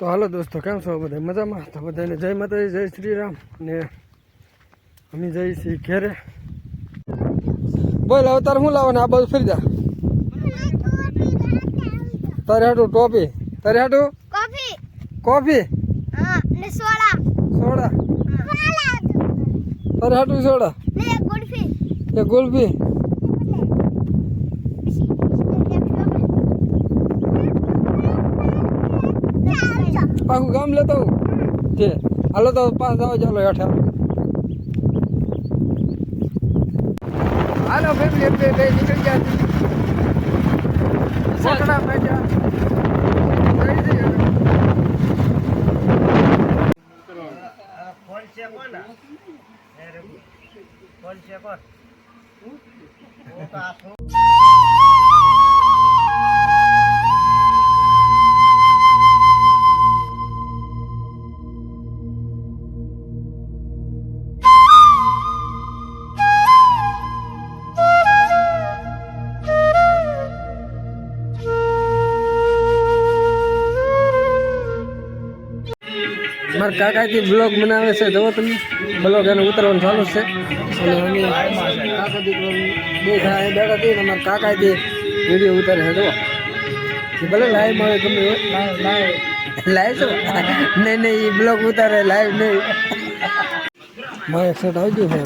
તો હાલો દોસ્તો કેમ છો બધા? મજામાં? તો બધાને જય માતાજી જય શ્રી રામ ને અમે જઈએ છીએ ઘેરે. બોલ હવે તારે શું લાવવાનું? આ બધું ફરી જા. તારે હાટું ટોપી? તારે હાટું? કોફી? કોફી ને સોડા. સોડા? તારે હાટું સોડા? ને ગુલબી પાછું ગામ લેતો. કે હાલો તો પાસ આવો ચાલો હેઠે. હાલો ફેમિલી બે બે નીકળી ગયા સકડા મેજા જઈ જઈએ. મારા કાકાથી બ્લોગ બનાવે છે. જુઓ તમે. બ્લોગ એને ઉતરવાનું ચાલુ છે. અને અમે કાકા દીકરો બે ખાય બેઠા હતી ને અમારા કાકાથી વીડિયો ઉતારે છે. જુઓ ભલે લાઈવ મળે તમે લાઈવ છો નહીં નહીં, એ બ્લોગ ઉતારે લાઈવ નહીં. મારે સેટ આવી ગયું છે.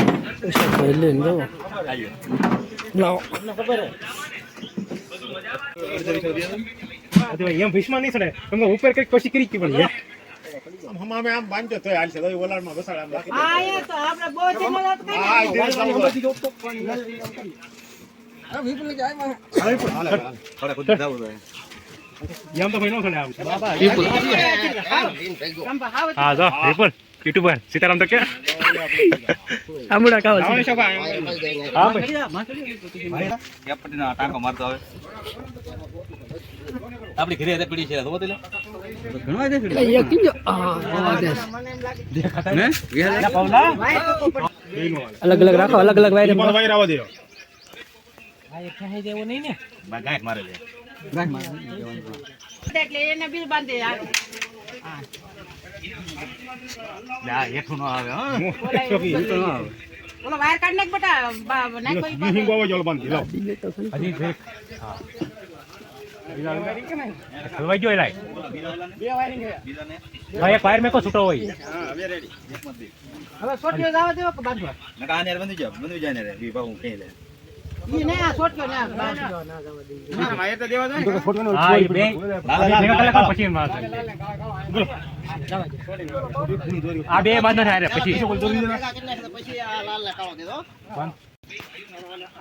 ઉપર કંઈક પછી કરી પણ યાર હમામે આમ તો હાલ છે. તો ઓલાડમાં બસાડ આમ રાખી આયા તો આપણે બહુ ચેનલ દે. હા, એ બધી ચાલુ હોય. આ વિપુલ જાય માં એમ તો ભાઈ નો ચડે આમ હા જો વિપુલ યુટ્યુબર સીતારામ તો કે. આમડા કાવ શોભા. હા ભાઈ. ટાંકો મારતો હવે આપણી ઘરે હતા પીડી છે તો દે એક ને? પવલા? અલગ અલગ રાખો અલગ અલગ વાયરે વાયર દે. બા ગાંઠ મારે લે. એટલે એને બિલ બાંધે ના હેઠું ન આવે હા વાયર કાઢ નાખ બેટા નાખો ઈ હિંગ બાવા બાંધી લાવ હજી દેખ હલવાઈ ગયો લાય ભાઈ એક વાયર મેકો છૂટો હોય હવે સોટ્યો જવા દેવો કે બાંધવા નકા આને બંધી જાવ બંધી જાય ને રે લે આ બે. બાદ ના પછી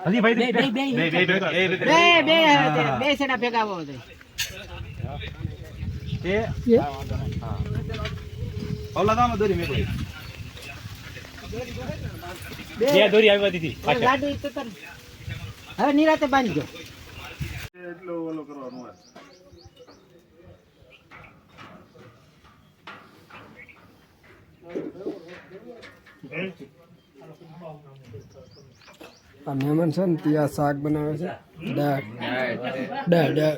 હજી ભાઈ બે બે બે બે બે ભેગા આવો છે ઓલા ગામ દોરી મેકો બે દોરી આવી દીધી પાછળ. તો હવે નિરાતે બાંધજો એટલો ઓલો કરવાનો હોય. આ મહેમાન છે ને ત્યાં શાક બનાવે છે. દાળ. દાળ દાળ.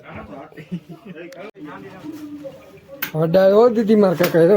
હવે દાળ ઓ દીધી માર કાકા